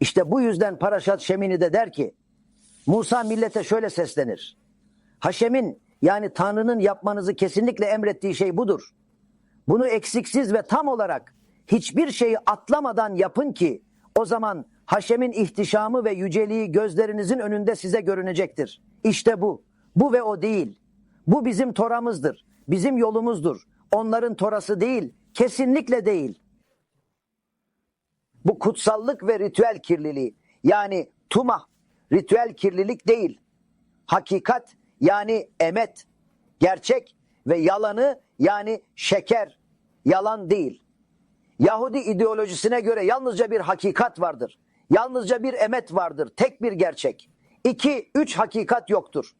İşte bu yüzden Paraşat Şemini de der ki Musa millete şöyle seslenir. Haşem'in yani Tanrı'nın yapmanızı kesinlikle emrettiği şey budur. Bunu eksiksiz ve tam olarak hiçbir şeyi atlamadan yapın ki o zaman Haşem'in ihtişamı ve yüceliği gözlerinizin önünde size görünecektir. İşte bu. Bu ve o değil. Bu bizim toramızdır. Bizim yolumuzdur. Onların torası değil. Kesinlikle değil. Bu kutsallık ve ritüel kirliliği yani tuma ritüel kirlilik değil. Hakikat yani emet, gerçek ve yalanı yani şeker, yalan değil. Yahudi ideolojisine göre yalnızca bir hakikat vardır. Yalnızca bir emet vardır, tek bir gerçek. İki, üç hakikat yoktur.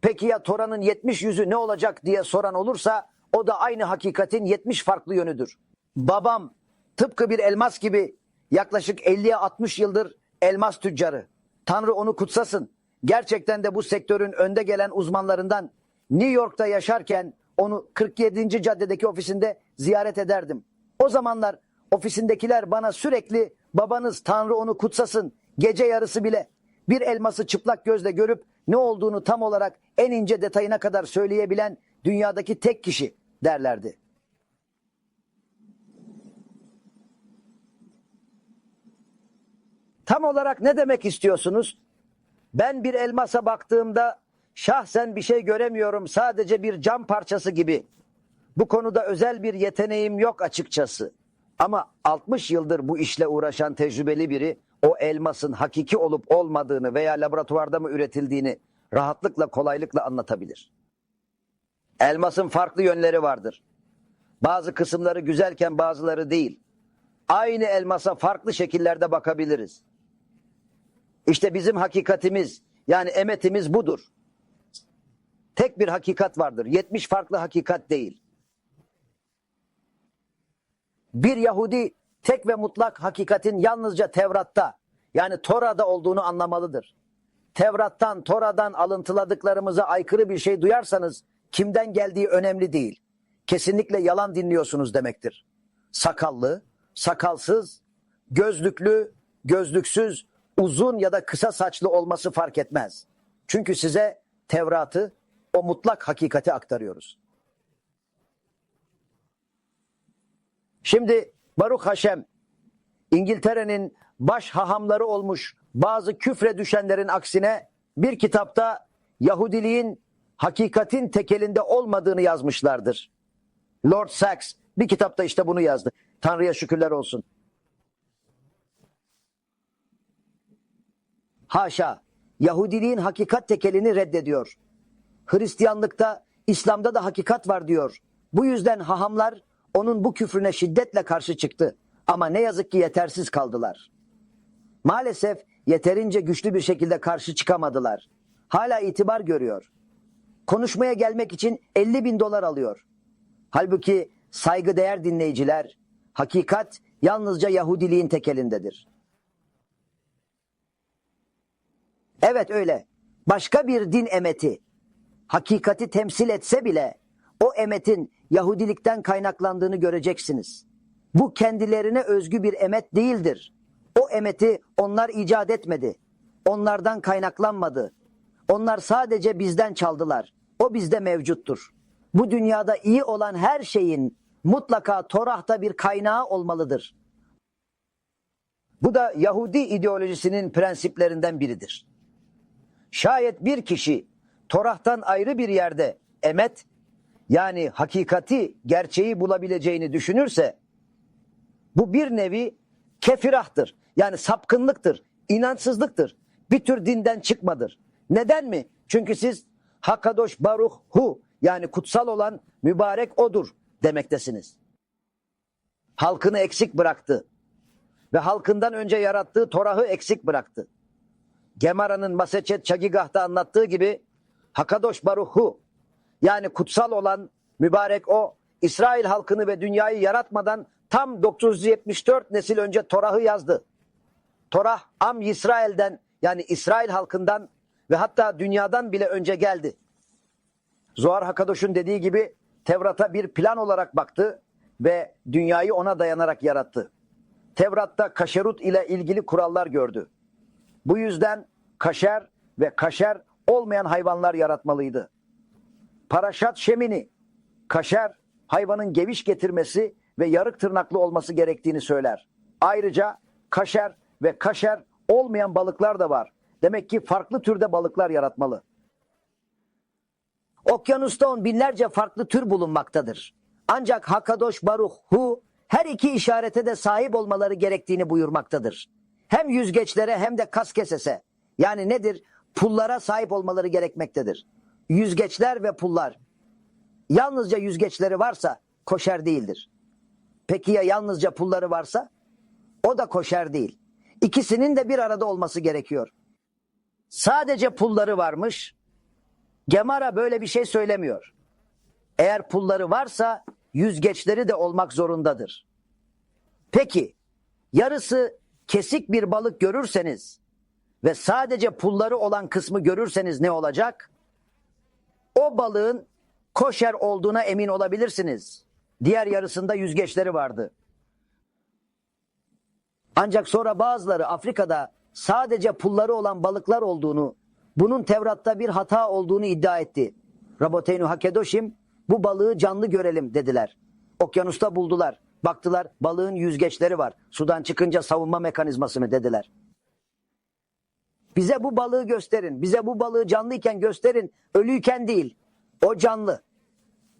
Peki ya Tora'nın 70 yüzü ne olacak diye soran olursa o da aynı hakikatin 70 farklı yönüdür. Babam tıpkı bir elmas gibi yaklaşık 50'ye 60 yıldır elmas tüccarı. Tanrı onu kutsasın. Gerçekten de bu sektörün önde gelen uzmanlarından New York'ta yaşarken onu 47. caddedeki ofisinde ziyaret ederdim. O zamanlar ofisindekiler bana sürekli babanız Tanrı onu kutsasın gece yarısı bile bir elması çıplak gözle görüp ne olduğunu tam olarak en ince detayına kadar söyleyebilen dünyadaki tek kişi derlerdi. Tam olarak ne demek istiyorsunuz? Ben bir elmasa baktığımda şahsen bir şey göremiyorum. Sadece bir cam parçası gibi. Bu konuda özel bir yeteneğim yok açıkçası. Ama 60 yıldır bu işle uğraşan tecrübeli biri o elmasın hakiki olup olmadığını veya laboratuvarda mı üretildiğini rahatlıkla kolaylıkla anlatabilir. Elmasın farklı yönleri vardır. Bazı kısımları güzelken bazıları değil. Aynı elmasa farklı şekillerde bakabiliriz. İşte bizim hakikatimiz yani emetimiz budur. Tek bir hakikat vardır. 70 farklı hakikat değil. Bir Yahudi tek ve mutlak hakikatin yalnızca Tevrat'ta yani Tora'da olduğunu anlamalıdır. Tevrat'tan, Tora'dan alıntıladıklarımıza aykırı bir şey duyarsanız kimden geldiği önemli değil. Kesinlikle yalan dinliyorsunuz demektir. Sakallı, sakalsız, gözlüklü, gözlüksüz, uzun ya da kısa saçlı olması fark etmez. Çünkü size Tevrat'ı, o mutlak hakikati aktarıyoruz. Şimdi Baruch Haşem, İngiltere'nin baş hahamları olmuş bazı küfre düşenlerin aksine bir kitapta Yahudiliğin hakikatin tekelinde olmadığını yazmışlardır. Lord Sachs bir kitapta işte bunu yazdı. Tanrı'ya şükürler olsun. Haşa, Yahudiliğin hakikat tekelini reddediyor. Hristiyanlıkta, İslam'da da hakikat var diyor. Bu yüzden hahamlar onun bu küfrüne şiddetle karşı çıktı. Ama ne yazık ki yetersiz kaldılar. Maalesef yeterince güçlü bir şekilde karşı çıkamadılar. Hala itibar görüyor. Konuşmaya gelmek için 50 bin dolar alıyor. Halbuki saygıdeğer dinleyiciler, hakikat yalnızca Yahudiliğin tekelindedir. Evet öyle. Başka bir din emeti hakikati temsil etse bile o emetin Yahudilikten kaynaklandığını göreceksiniz. Bu kendilerine özgü bir emet değildir. O emeti onlar icat etmedi. Onlardan kaynaklanmadı. Onlar sadece bizden çaldılar. O bizde mevcuttur. Bu dünyada iyi olan her şeyin mutlaka Torah'ta bir kaynağı olmalıdır. Bu da Yahudi ideolojisinin prensiplerinden biridir. Şayet bir kişi Torah'tan ayrı bir yerde emet yani hakikati, gerçeği bulabileceğini düşünürse bu bir nevi kefirahtır. Yani sapkınlıktır, inançsızlıktır. Bir tür dinden çıkmadır. Neden mi? Çünkü siz Hakadosh Baruch Hu yani kutsal olan mübarek odur demektesiniz. Halkını eksik bıraktı ve halkından önce yarattığı Torah'ı eksik bıraktı. Gemara'nın Maseçet Çagigah'ta anlattığı gibi Hakadosh Baruhu yani kutsal olan mübarek o İsrail halkını ve dünyayı yaratmadan tam 974 nesil önce Torah'ı yazdı. Torah Am İsrail'den yani İsrail halkından ve hatta dünyadan bile önce geldi. Zuhar Hakadoş'un dediği gibi Tevrat'a bir plan olarak baktı ve dünyayı ona dayanarak yarattı. Tevrat'ta kaşerut ile ilgili kurallar gördü. Bu yüzden kaşer ve kaşer olmayan hayvanlar yaratmalıydı. Paraşat Şemini, kaşer hayvanın geviş getirmesi ve yarık tırnaklı olması gerektiğini söyler. Ayrıca kaşer ve kaşer olmayan balıklar da var. Demek ki farklı türde balıklar yaratmalı. Okyanusta on binlerce farklı tür bulunmaktadır. Ancak Hakadosh Baruch Hu her iki işarete de sahip olmaları gerektiğini buyurmaktadır. Hem yüzgeçlere hem de kaskesese yani nedir? Pullara sahip olmaları gerekmektedir. Yüzgeçler ve pullar. Yalnızca yüzgeçleri varsa koşer değildir. Peki ya yalnızca pulları varsa? O da koşer değil. İkisinin de bir arada olması gerekiyor. Sadece pulları varmış. Gemara böyle bir şey söylemiyor. Eğer pulları varsa yüzgeçleri de olmak zorundadır. Peki yarısı kesik bir balık görürseniz ve sadece pulları olan kısmı görürseniz ne olacak? O balığın koşer olduğuna emin olabilirsiniz. Diğer yarısında yüzgeçleri vardı. Ancak sonra bazıları Afrika'da sadece pulları olan balıklar olduğunu, bunun Tevrat'ta bir hata olduğunu iddia etti. Raboteynu Hakedoşim bu balığı canlı görelim dediler. Okyanusta buldular. Baktılar balığın yüzgeçleri var. Sudan çıkınca savunma mekanizması mı dediler. Bize bu balığı gösterin. Bize bu balığı canlıyken gösterin. Ölüyken değil. O canlı.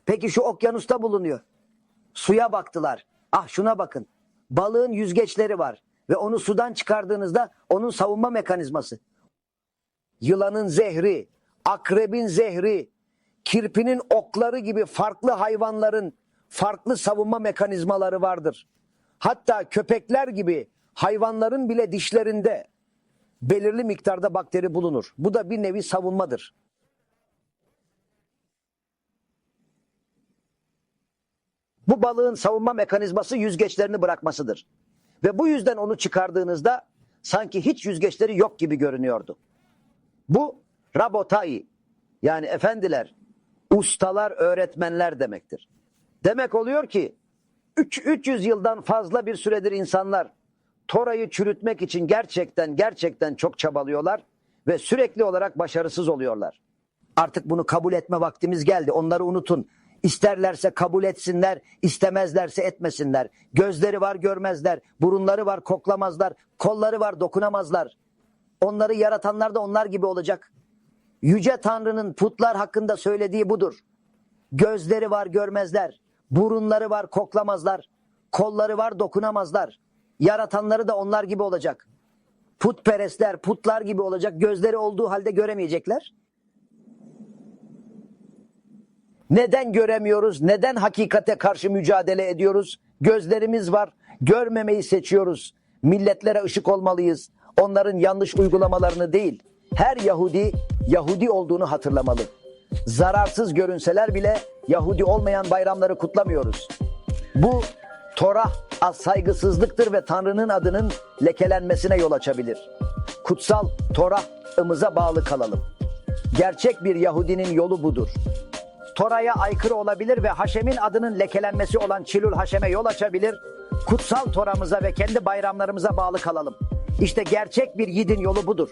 Peki şu okyanusta bulunuyor. Suya baktılar. Ah şuna bakın. Balığın yüzgeçleri var. Ve onu sudan çıkardığınızda onun savunma mekanizması. Yılanın zehri, akrebin zehri, kirpinin okları gibi farklı hayvanların farklı savunma mekanizmaları vardır. Hatta köpekler gibi hayvanların bile dişlerinde belirli miktarda bakteri bulunur. Bu da bir nevi savunmadır. Bu balığın savunma mekanizması yüzgeçlerini bırakmasıdır. Ve bu yüzden onu çıkardığınızda sanki hiç yüzgeçleri yok gibi görünüyordu. Bu rabotai yani efendiler, ustalar, öğretmenler demektir. Demek oluyor ki 3 300 yıldan fazla bir süredir insanlar Tora'yı çürütmek için gerçekten gerçekten çok çabalıyorlar ve sürekli olarak başarısız oluyorlar. Artık bunu kabul etme vaktimiz geldi. Onları unutun. İsterlerse kabul etsinler, istemezlerse etmesinler. Gözleri var görmezler, burunları var koklamazlar, kolları var dokunamazlar. Onları yaratanlar da onlar gibi olacak. Yüce Tanrı'nın putlar hakkında söylediği budur. Gözleri var görmezler, burunları var koklamazlar, kolları var dokunamazlar. Yaratanları da onlar gibi olacak. Putperestler putlar gibi olacak, gözleri olduğu halde göremeyecekler. Neden göremiyoruz? Neden hakikate karşı mücadele ediyoruz? Gözlerimiz var, görmemeyi seçiyoruz. Milletlere ışık olmalıyız. Onların yanlış uygulamalarını değil. Her Yahudi Yahudi olduğunu hatırlamalı. Zararsız görünseler bile Yahudi olmayan bayramları kutlamıyoruz. Bu Torah az saygısızlıktır ve Tanrı'nın adının lekelenmesine yol açabilir. Kutsal Torah'ımıza bağlı kalalım. Gerçek bir Yahudinin yolu budur. Tora'ya aykırı olabilir ve Haşem'in adının lekelenmesi olan Çilul Haşem'e yol açabilir. Kutsal Tora'mıza ve kendi bayramlarımıza bağlı kalalım. İşte gerçek bir yidin yolu budur.